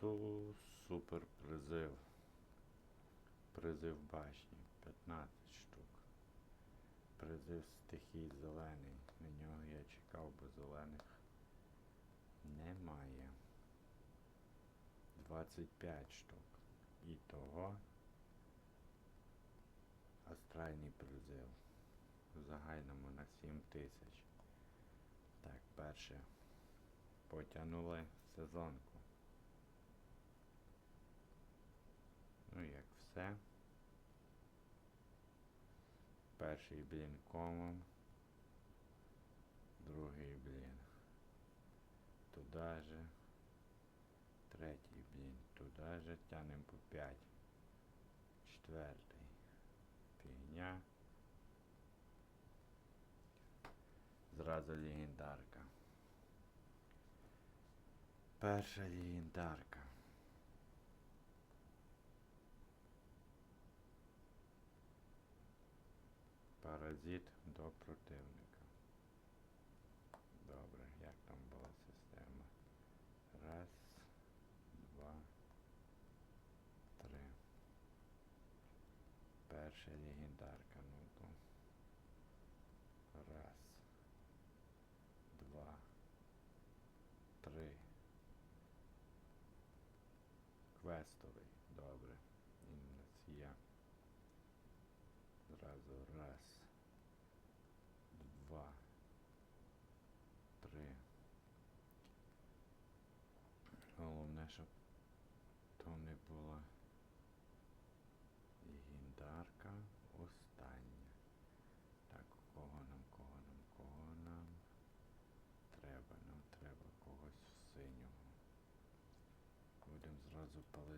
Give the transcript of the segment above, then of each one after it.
Ту супер призив. Призив башні. 15 штук. Призив стихій зелений. На нього я чекав, бо зелених немає. 25 штук. І того астральний призив. В загальному на 7 тисяч. Так, перше. Потягнули сезонку. Ну, як все. Перший блін комом. Другий блін. Туда же. Третій блін. Туда же. Тянем по 5. Четвертий. Фігня. Зразу легендарка. Перша легендарка. Паразит до противника. Добре, як там була система? Раз, два, три. Перша легендарка, ну то. Раз, два, три. Квестовий,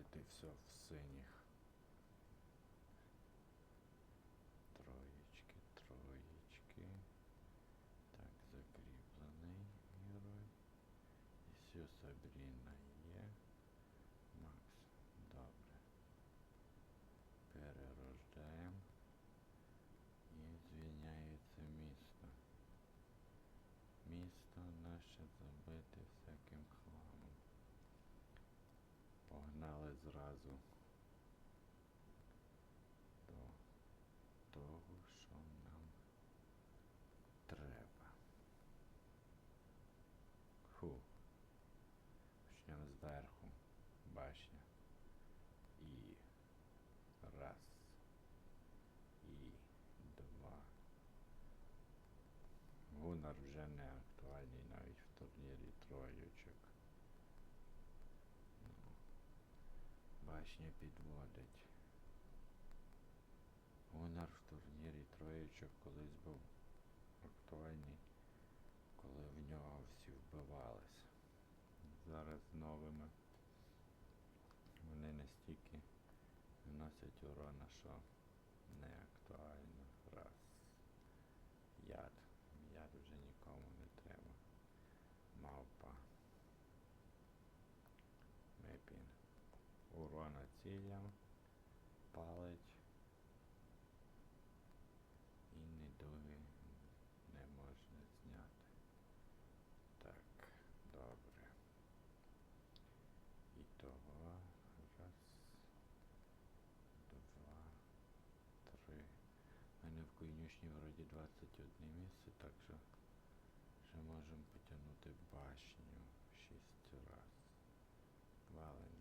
зразу палити все в синіх. Троєчки, троєчки. Так, закріплений герой. І все, Сабріна Зразу до того, що нам треба. Фу. Почнемо зверху. Башня. І раз. І два. Гунар вже не актуальний навіть в турнірі троєчок. Ну, башня підводить. Гонор в турнірі троєчок колись був актуальний, коли в нього всі вбивались. Зараз з новими вони настільки наносять урона, що не актуально. Раз. Яд. Яд вже нікому не треба. Мавпа. Мепін. Урона цілям. Палить. І недуги не можна зняти. Так, добре. І того. Раз. Два. Три. У конюшні вроді 21 місце, так що ще можемо потягнути башню 6 раз. Вален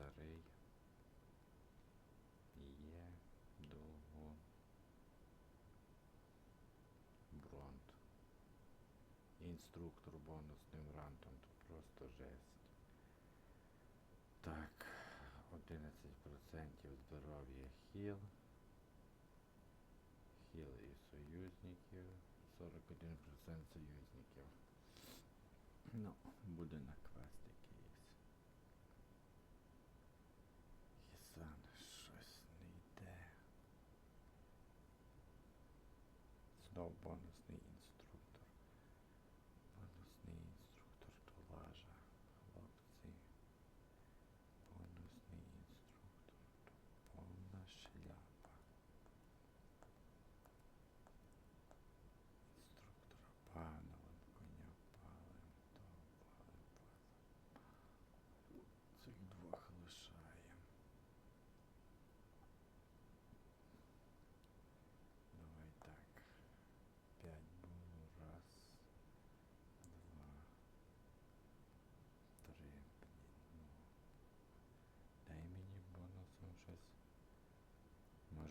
старий є довго бронт. Інструктор бонусним рантом, тут просто жесть. Так, 11% здоров'я хіл. Хіл і союзників. 41% союзників. Ну, буде на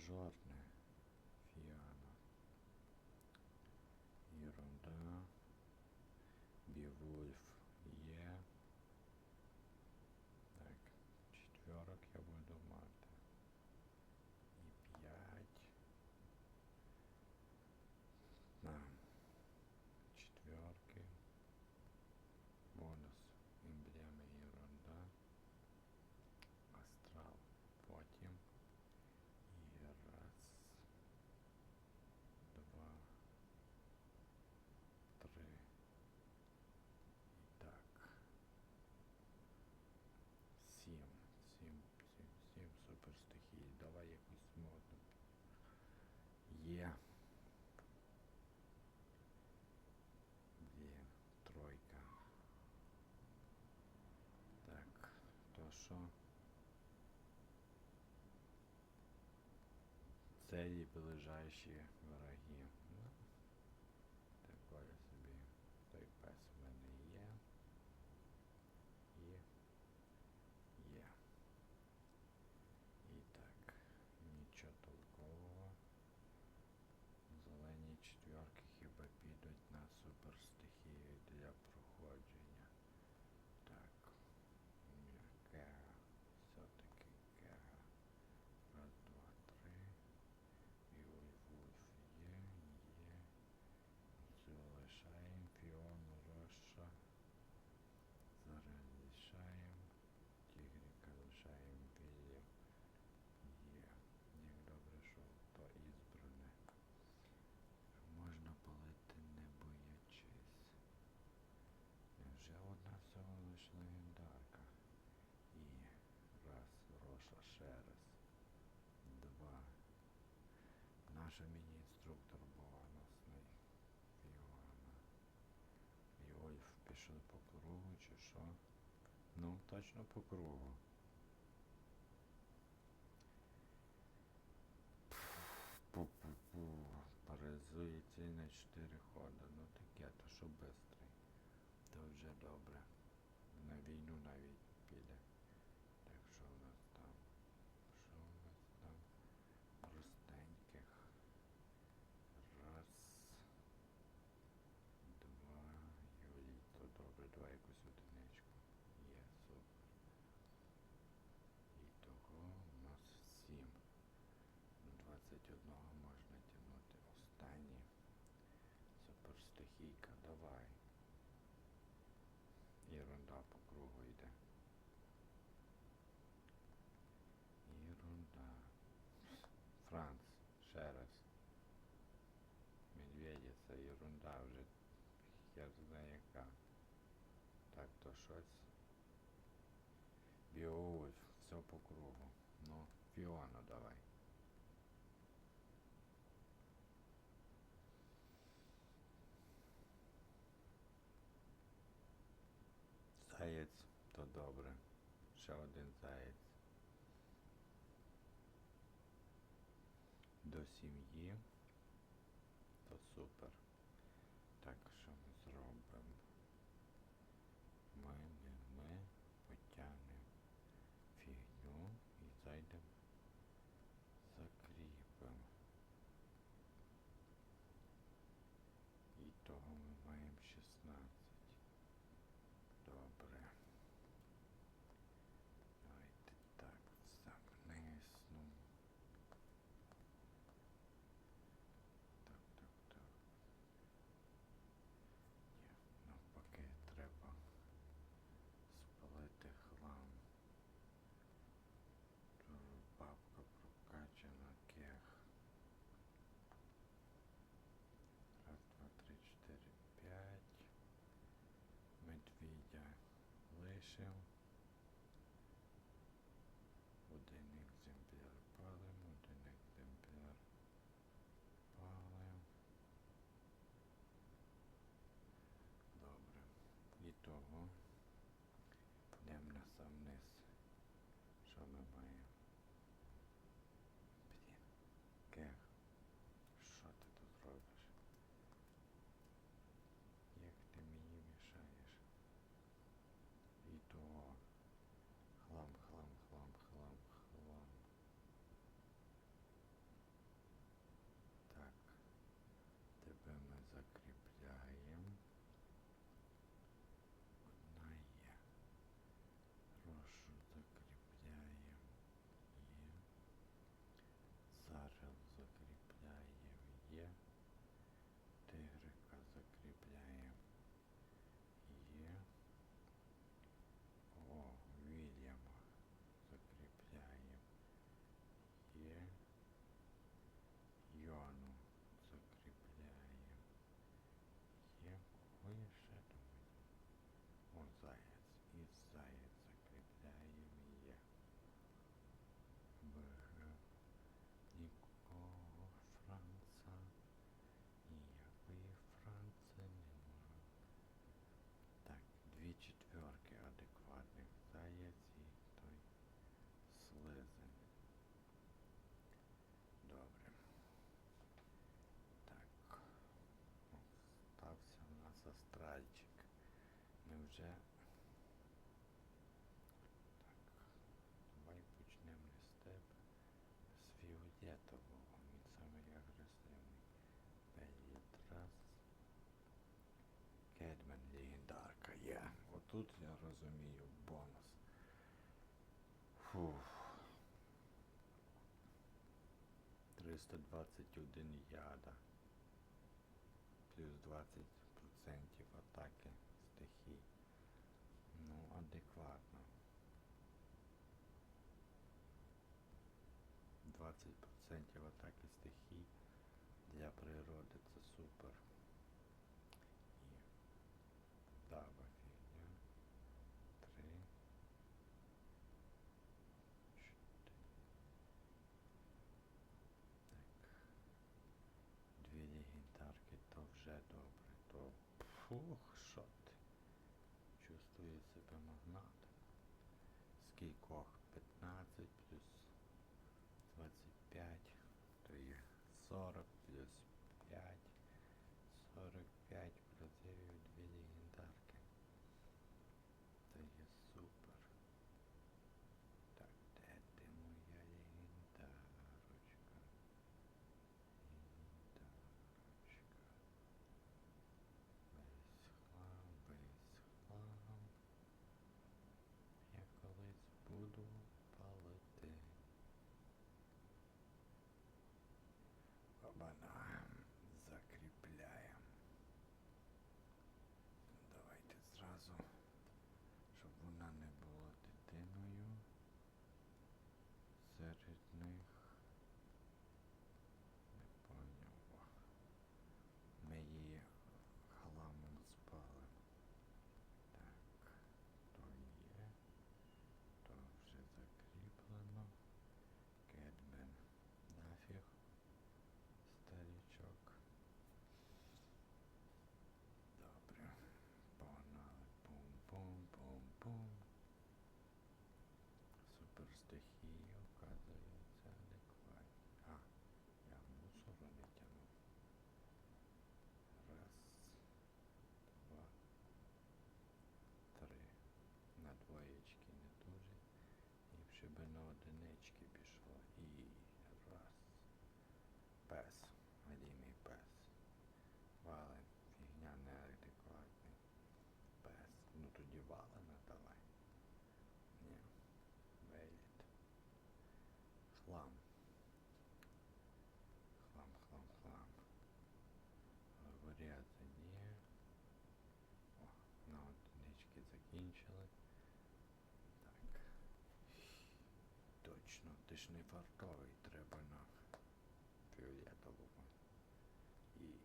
Żarny. що це її ближайші вороги. наша мені інструктор була нас Йоанна. Пішов по кругу чи що? Ну, точно по кругу. Пу-пу-пу. Паралізує ці на 4 хода. Ну таке, то що бистрий. То вже добре. На війну навіть піде. Шаць, Біович, все по кругу. но Фіону давай. Заяц, то добре. Ще один заяц, До сім'ї. То супер. shall Фух. 321 яда. Плюс 20% атаки стихій. Ну, адекватно. 20% атаки стихій для природи це супер. пес, надійний пес. Вален, фігня неадекватний. Пес. Ну тоді валена давай. Ні. Вейліт. Хлам. Хлам, хлам, хлам. Говоряти ні. О, на одинички закінчили. Точно, ти ж не фартовий, треба нам. свою dieta louca. И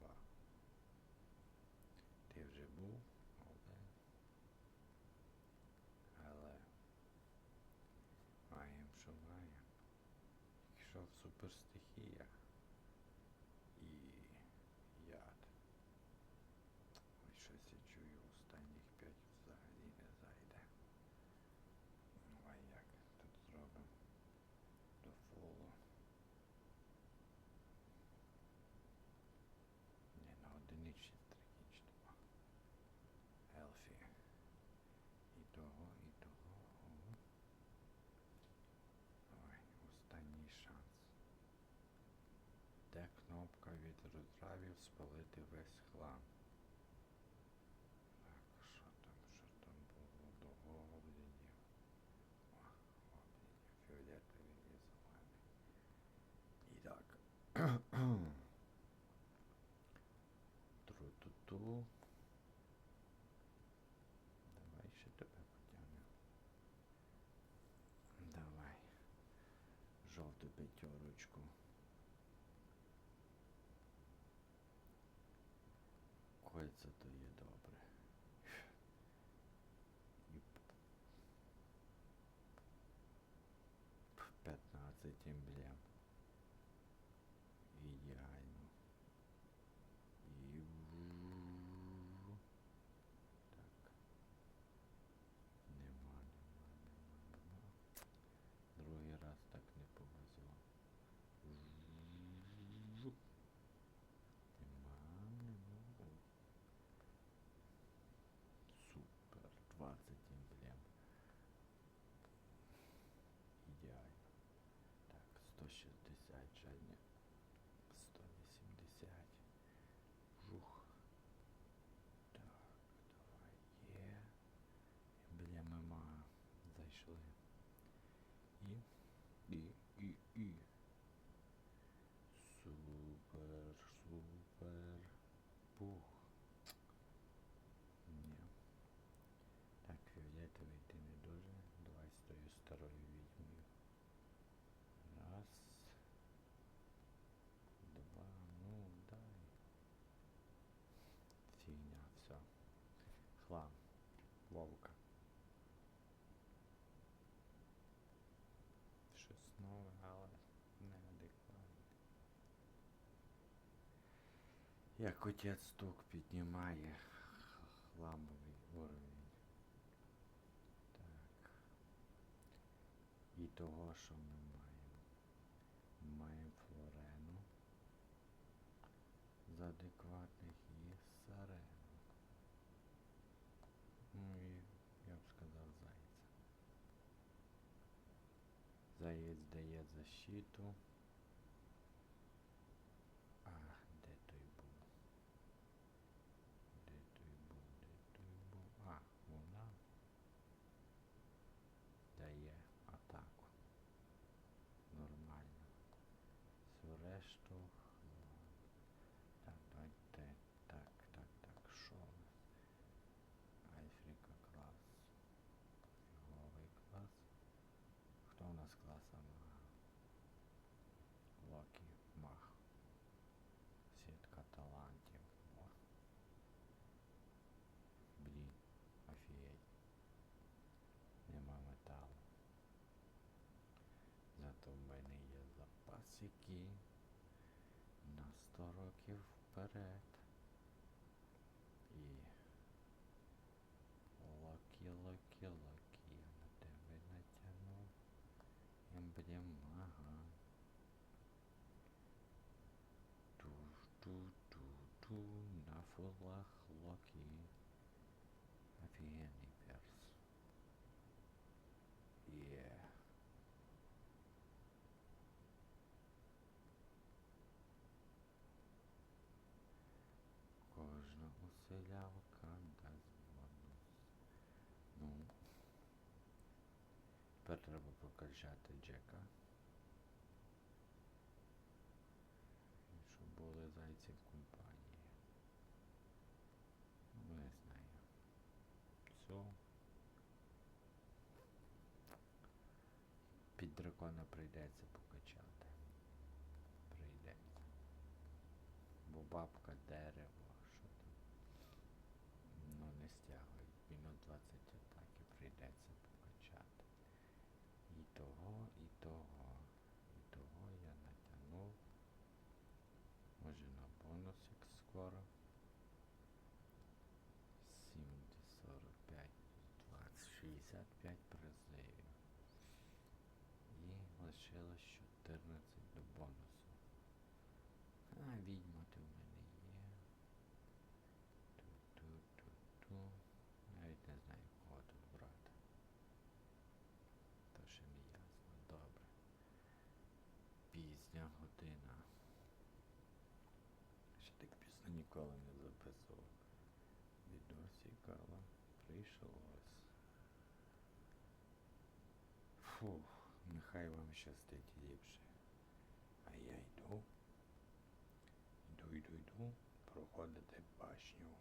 ба. Ти вже був, але, але маєм, що маєм. Якщо в суперстихіях і яд. Ой, щось розравів спалити весь хлам? Так, що там, що там було до гоблінів? О, гоблінів, фіолетовий і зелений. І так. Тру-ту-ту. Давай ще тебе потягнемо. Давай. Жовту п'ятерочку. Кольця то є добре. І п- п- 15 емблем. Ідеально. І ву- так. Нема, нема, нема, нема. Другий раз так не повезло. Жук. Нема, нема. О. Супер. 20 емблем. Ідеально. Так, 160 жаль, 180. Жух. Так, давай є. Емблеми ма. Зайшли. І. І, і, і. Супер, супер. Пух. Ні. Так, фіолетовий ти не дуже. Давай з тою старою відьмою. Раз. Два. Ну, дай. Фігня, все. Хлам. Вовка. Щось нове, але неадекватне. Як отець стук піднімає хламовий уровень. Так. І того, що ми маємо? Маємо флорену з адекватних і сарену. Ну і я б сказав зайця. Заєць дає защиту. Запасики на 100 років вперед. Тепер треба прокачати Джека. І Щоб були зайці в компанії. Ну, не знаю. Все. Під дракона прийдеться покачати. Прийдеться. Бо бабка дерево, що там. Ну не стягують. Мінус 20 атаки прийдеться покачати. І того, і того. І того я 55 призивів. І лишилось 14 до бонусу. А, відьма ти в мене є. Ту-ту-ту-ту. Навіть не знаю, кого тут брати. То ще не ясно. Добре. Пізня година. Ще так пізно ніколи не записував. Відосикала. Прийшлось. Фу, нехай вам щастить ліпше. А я йду, йду, йду, йду, проходити башню.